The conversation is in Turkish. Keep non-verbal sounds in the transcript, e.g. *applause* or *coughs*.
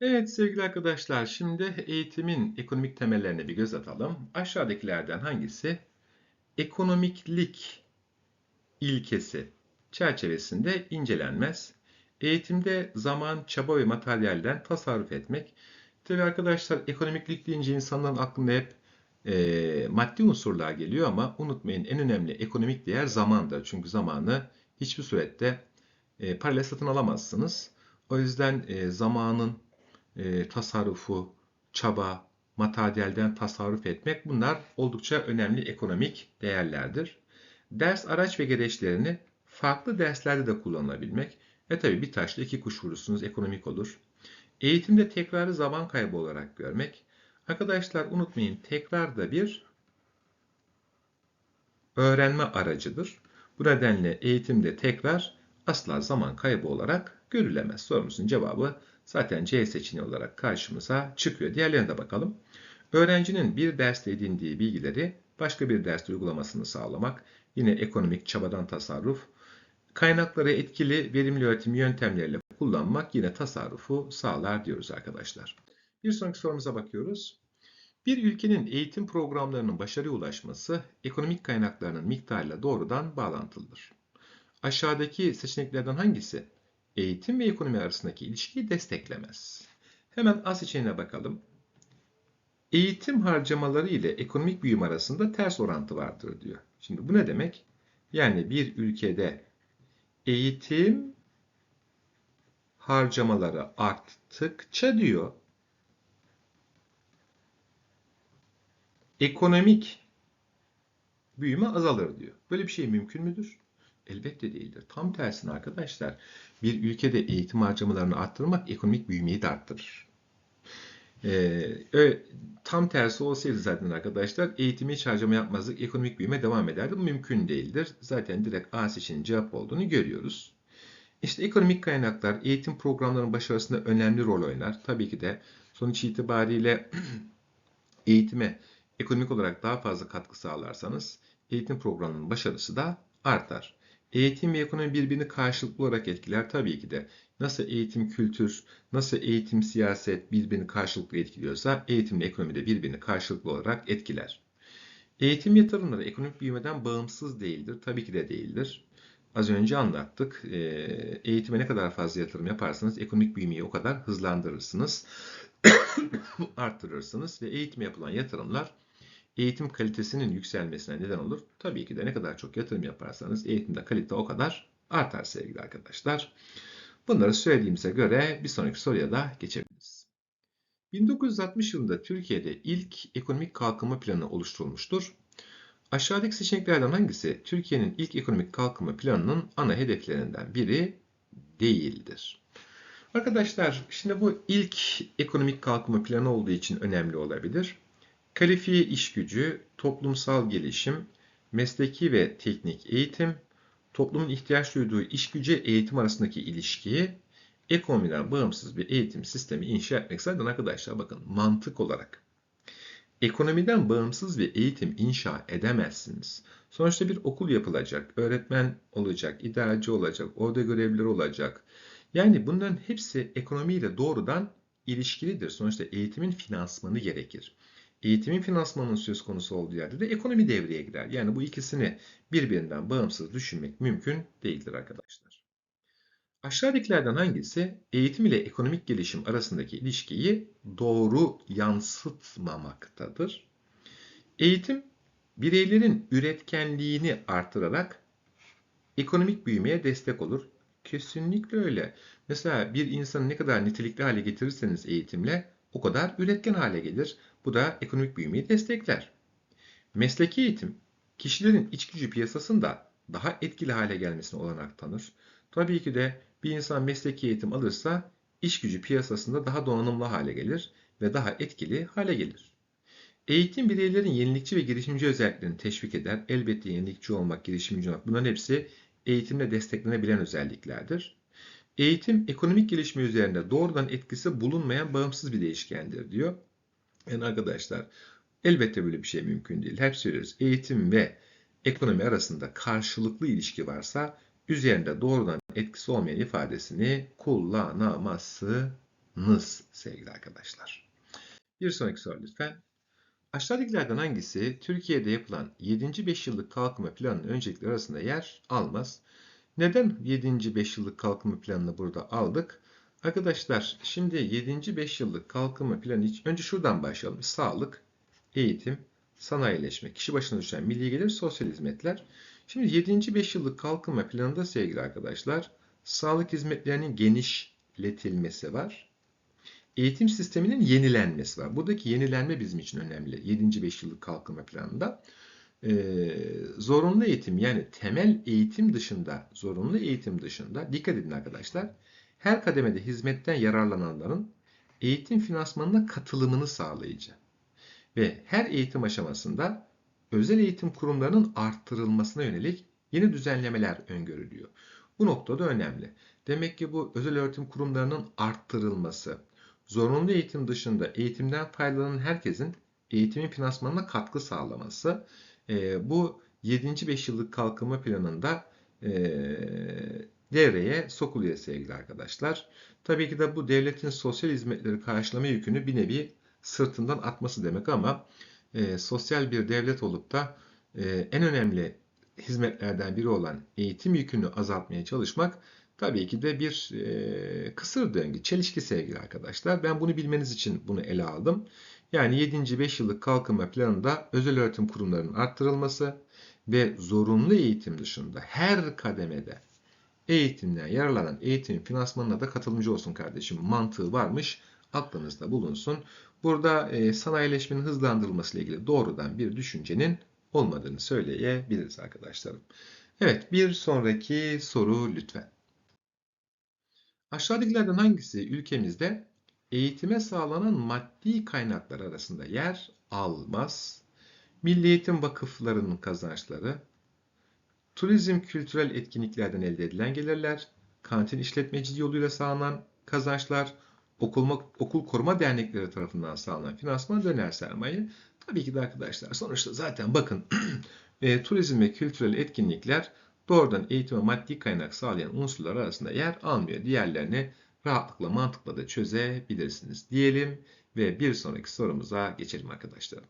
Evet sevgili arkadaşlar, şimdi eğitimin ekonomik temellerine bir göz atalım. Aşağıdakilerden hangisi ekonomiklik ilkesi çerçevesinde incelenmez? Eğitimde zaman, çaba ve materyalden tasarruf etmek. Tabii arkadaşlar ekonomiklik deyince insanların aklına hep e, maddi unsurlar geliyor ama unutmayın en önemli ekonomik değer zamandır. Çünkü zamanı hiçbir surette e, parayla satın alamazsınız. O yüzden e, zamanın e, tasarrufu, çaba, materyalden tasarruf etmek bunlar oldukça önemli ekonomik değerlerdir. Ders araç ve gereçlerini farklı derslerde de kullanabilmek ve tabii bir taşla iki kuş vurursunuz ekonomik olur. Eğitimde tekrarı zaman kaybı olarak görmek. Arkadaşlar unutmayın tekrar da bir öğrenme aracıdır. Bu nedenle eğitimde tekrar asla zaman kaybı olarak görülemez. Sorumuzun cevabı zaten C seçeneği olarak karşımıza çıkıyor. Diğerlerine de bakalım. Öğrencinin bir derste edindiği bilgileri başka bir derste uygulamasını sağlamak, yine ekonomik çabadan tasarruf, kaynakları etkili verimli öğretim yöntemleriyle kullanmak yine tasarrufu sağlar diyoruz arkadaşlar. Bir sonraki sorumuza bakıyoruz. Bir ülkenin eğitim programlarının başarıya ulaşması ekonomik kaynaklarının miktarıyla doğrudan bağlantılıdır. Aşağıdaki seçeneklerden hangisi eğitim ve ekonomi arasındaki ilişkiyi desteklemez? Hemen A seçeneğine bakalım. Eğitim harcamaları ile ekonomik büyüm arasında ters orantı vardır diyor. Şimdi bu ne demek? Yani bir ülkede eğitim harcamaları arttıkça diyor ekonomik büyüme azalır diyor. Böyle bir şey mümkün müdür? Elbette değildir. Tam tersine arkadaşlar bir ülkede eğitim harcamalarını arttırmak ekonomik büyümeyi de arttırır. Ee, tam tersi olsaydı zaten arkadaşlar eğitime hiç harcama yapmazdık, ekonomik büyüme devam ederdi. Bu mümkün değildir. Zaten direkt A seçeneğinin cevap olduğunu görüyoruz. İşte ekonomik kaynaklar eğitim programlarının başarısında önemli rol oynar. Tabii ki de sonuç itibariyle *clears throat* eğitime ekonomik olarak daha fazla katkı sağlarsanız eğitim programının başarısı da artar. Eğitim ve ekonomi birbirini karşılıklı olarak etkiler tabii ki de. Nasıl eğitim kültür, nasıl eğitim siyaset birbirini karşılıklı etkiliyorsa eğitimle ekonomi de birbirini karşılıklı olarak etkiler. Eğitim yatırımları ekonomik büyümeden bağımsız değildir. Tabii ki de değildir. Az önce anlattık. Eğitime ne kadar fazla yatırım yaparsanız ekonomik büyümeyi o kadar hızlandırırsınız, *coughs* arttırırsınız ve eğitime yapılan yatırımlar eğitim kalitesinin yükselmesine neden olur. Tabii ki de ne kadar çok yatırım yaparsanız eğitimde kalite o kadar artar sevgili arkadaşlar. Bunları söylediğimize göre bir sonraki soruya da geçebiliriz. 1960 yılında Türkiye'de ilk ekonomik kalkınma planı oluşturulmuştur. Aşağıdaki seçeneklerden hangisi Türkiye'nin ilk ekonomik kalkınma planının ana hedeflerinden biri değildir? Arkadaşlar şimdi bu ilk ekonomik kalkınma planı olduğu için önemli olabilir. Kalifiye iş gücü, toplumsal gelişim, mesleki ve teknik eğitim, toplumun ihtiyaç duyduğu iş gücü eğitim arasındaki ilişkiyi ekonomiden bağımsız bir eğitim sistemi inşa etmek zaten arkadaşlar bakın mantık olarak ekonomiden bağımsız bir eğitim inşa edemezsiniz. Sonuçta bir okul yapılacak, öğretmen olacak, idareci olacak, orada görevliler olacak. Yani bunların hepsi ekonomiyle doğrudan ilişkilidir. Sonuçta eğitimin finansmanı gerekir eğitimin finansmanının söz konusu olduğu yerde de ekonomi devreye girer. Yani bu ikisini birbirinden bağımsız düşünmek mümkün değildir arkadaşlar. Aşağıdakilerden hangisi eğitim ile ekonomik gelişim arasındaki ilişkiyi doğru yansıtmamaktadır? Eğitim, bireylerin üretkenliğini artırarak ekonomik büyümeye destek olur. Kesinlikle öyle. Mesela bir insanı ne kadar nitelikli hale getirirseniz eğitimle o kadar üretken hale gelir. Bu da ekonomik büyümeyi destekler. Mesleki eğitim, kişilerin iç gücü piyasasında daha etkili hale gelmesine olanak tanır. Tabii ki de bir insan mesleki eğitim alırsa iş gücü piyasasında daha donanımlı hale gelir ve daha etkili hale gelir. Eğitim bireylerin yenilikçi ve girişimci özelliklerini teşvik eder. Elbette yenilikçi olmak, girişimci olmak bunların hepsi eğitimle desteklenebilen özelliklerdir. Eğitim ekonomik gelişme üzerinde doğrudan etkisi bulunmayan bağımsız bir değişkendir diyor. Yani arkadaşlar elbette böyle bir şey mümkün değil. Hep söylüyoruz eğitim ve ekonomi arasında karşılıklı ilişki varsa üzerinde doğrudan etkisi olmayan ifadesini kullanamazsınız. sevgili arkadaşlar. Bir sonraki soru lütfen. Aşağıdakilerden hangisi Türkiye'de yapılan 7. 5 yıllık kalkınma planının öncelikleri arasında yer almaz? Neden 7. 5 yıllık kalkınma planını burada aldık? Arkadaşlar şimdi 7. 5 yıllık kalkınma planı için önce şuradan başlayalım. Sağlık, eğitim, sanayileşme, kişi başına düşen milli gelir, sosyal hizmetler. Şimdi 7. 5 yıllık kalkınma planında sevgili arkadaşlar sağlık hizmetlerinin genişletilmesi var. Eğitim sisteminin yenilenmesi var. Buradaki yenilenme bizim için önemli. 7. 5 yıllık kalkınma planında. Ee, zorunlu eğitim yani temel eğitim dışında, zorunlu eğitim dışında dikkat edin arkadaşlar. Her kademede hizmetten yararlananların eğitim finansmanına katılımını sağlayıcı ve her eğitim aşamasında özel eğitim kurumlarının arttırılmasına yönelik yeni düzenlemeler öngörülüyor. Bu noktada önemli. Demek ki bu özel öğretim kurumlarının arttırılması, zorunlu eğitim dışında eğitimden faydalanan herkesin eğitimin finansmanına katkı sağlaması, e, bu 7. 5 yıllık kalkınma planında e, devreye sokuluyor sevgili arkadaşlar. Tabii ki de bu devletin sosyal hizmetleri karşılama yükünü bir nevi sırtından atması demek ama e, sosyal bir devlet olup da e, en önemli hizmetlerden biri olan eğitim yükünü azaltmaya çalışmak tabii ki de bir e, kısır döngü, çelişki sevgili arkadaşlar. Ben bunu bilmeniz için bunu ele aldım. Yani 7. 5 yıllık kalkınma planında özel öğretim kurumlarının arttırılması ve zorunlu eğitim dışında her kademede eğitimden yararlanan eğitim finansmanına da katılımcı olsun kardeşim mantığı varmış. Aklınızda bulunsun. Burada e, sanayileşmenin hızlandırılması ile ilgili doğrudan bir düşüncenin olmadığını söyleyebiliriz arkadaşlarım. Evet bir sonraki soru lütfen. Aşağıdakilerden hangisi ülkemizde eğitime sağlanan maddi kaynaklar arasında yer almaz? Milli Eğitim Vakıflarının kazançları, turizm kültürel etkinliklerden elde edilen gelirler, kantin işletmeciliği yoluyla sağlanan kazançlar, okul, okul koruma dernekleri tarafından sağlanan finansman döner sermaye. Tabii ki de arkadaşlar sonuçta zaten bakın *clears throat* e, turizm ve kültürel etkinlikler doğrudan eğitime maddi kaynak sağlayan unsurlar arasında yer almıyor. Diğerlerini rahatlıkla mantıkla da çözebilirsiniz diyelim ve bir sonraki sorumuza geçelim arkadaşlar.